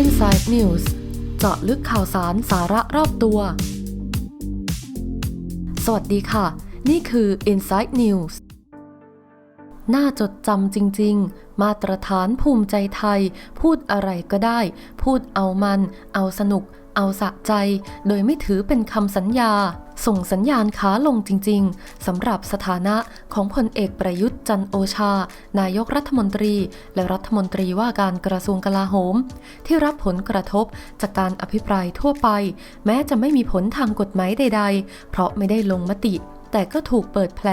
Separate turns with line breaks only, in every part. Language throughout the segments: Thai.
Inside News เจาะลึกข่าวสารสาระรอบตัว สวัสดีค่ะ นี่คือ Inside News น่าจดจำจริง ๆ มาตรฐานภูมิใจไทย พูดอะไรก็ได้ พูดเอามัน เอาสนุก เอาสะใจ โดยไม่ถือเป็นคำสัญญา ส่งสัญญาณขาลงจริง ๆสำหรับสถานะของพลเอกประยุทธ์จันโอชา นายกรัฐมนตรี และรัฐมนตรีว่าการกระทรวงกลาโหม ที่รับผลกระทบจากการอภิปรายทั่วไป แม้จะไม่มีผลทางกฎหมายใด ๆ เพราะไม่ได้ลงมติแต่ก็ถูกเปิดแผล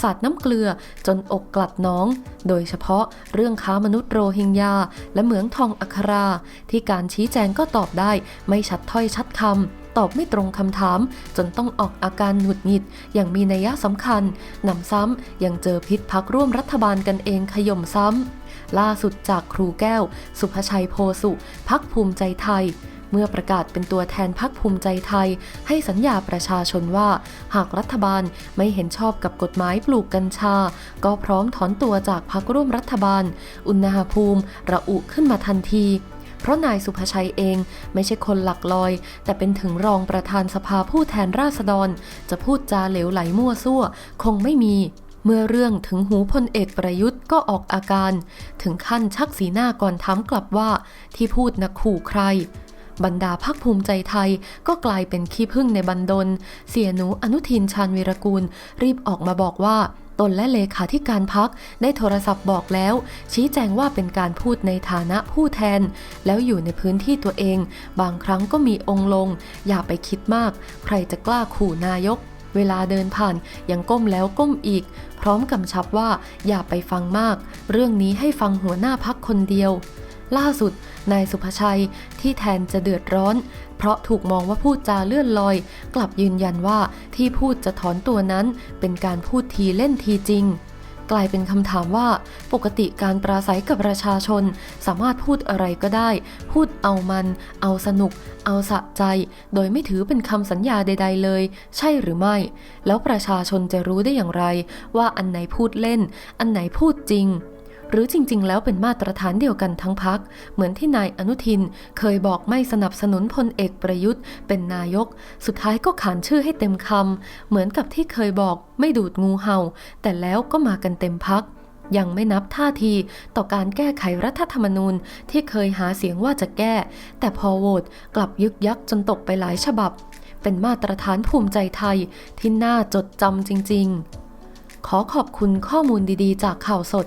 สาดน้ำเกลือจนอกกลัดน้อง โดยเฉพาะเรื่องค้ามนุษย์โรฮิงญา และเหมืองทองอัครา ที่การชี้แจงก็ตอบได้ไม่ชัดถ้อยชัดคำ ตอบไม่ตรงคำถาม จนต้องออกอาการหงุดหงิด อย่างมีนัยสำคัญหนำซ้ำยังเจอพิษพักร่วมรัฐบาลกันเองขย่มซ้ำล่าสุดจากครูแก้ว สุภชัยโพสุพักภูมิใจไทยเมื่อประกาศเป็นตัวแทนพักภูมิใจไทย ให้สัญญาประชาชนว่า หากรัฐบาลไม่เห็นชอบกับกฎหมายปลูกกัญชา ก็พร้อมถอนตัวจากพักร่วมรัฐบาล อุณหภูมิ ระอุขึ้นมาทันที เพราะนายสุภชัยเองไม่ใช่คนหลักลอย แต่เป็นถึงรองประธานสภาผู้แทนราษฎร จะพูดจาเหลวไหลมั่วซั่ว คงไม่มีเมื่อเรื่องถึงหูพลเอกประยุทธ์ก็ออกอาการ ถึงขั้นชักสีหน้าก่อนถามกลับว่าที่พูดนะขู่ใคร บรรดาพักภูมิใจไทยก็กลายเป็นขี้พึ่งในบันดล เสียหนูอนุทินชาญวีรกูล รีบออกมาบอกว่า ตนและเลขาธิการพักได้โทรศัพท์บอกแล้ว ชี้แจงว่าเป็นการพูดในฐานะผู้แทน แล้วอยู่ในพื้นที่ตัวเอง บางครั้งก็มีองค์ลง อย่าไปคิดมาก ใครจะกล้าขู่นายกเวลาเดินผ่านยังก้มแล้วก้มอีก พร้อมกำชับว่าอย่าไปฟังมาก เรื่องนี้ให้ฟังหัวหน้าพักคนเดียว ล่าสุด นายสุภชัยที่แทนจะเดือดร้อน เพราะถูกมองว่าพูดจาเลื่อนลอย กลับยืนยันว่าที่พูดจะถอนตัวนั้นเป็นการพูดทีเล่นทีจริงกลายเป็นคำถามว่า ปกติการปราศัยกับประชาชน สามารถพูดอะไรก็ได้ พูดเอามัน เอาสนุก เอาสะใจ โดยไม่ถือเป็นคำสัญญาใด ๆ เลย ใช่หรือไม่ แล้วประชาชนจะรู้ได้อย่างไร ว่าอันไหนพูดเล่น อันไหนพูดจริง หรือจริง ๆ แล้วเป็นมาตรฐานเดียวกันทั้งพัก เหมือนที่นายอนุทินเคยบอกไม่สนับสนุนพลเอกประยุทธ์ เป็นนายก สุดท้ายก็ขานชื่อให้เต็มคำเหมือนกับที่เคยบอกไม่ดูดงูเห่า แต่แล้วก็มากันเต็มพักยังไม่นับท่าทีต่อการแก้ไขรัฐธรรมนูญที่เคยหาเสียงว่าจะแก้ แต่พอโหวตกลับยึกยักจนตกไปหลายฉบับ เป็นมาตรฐานภูมิใจไทยที่น่าจดจำจริง ๆ ขอขอบคุณข้อมูลดีๆ จากข่าวสด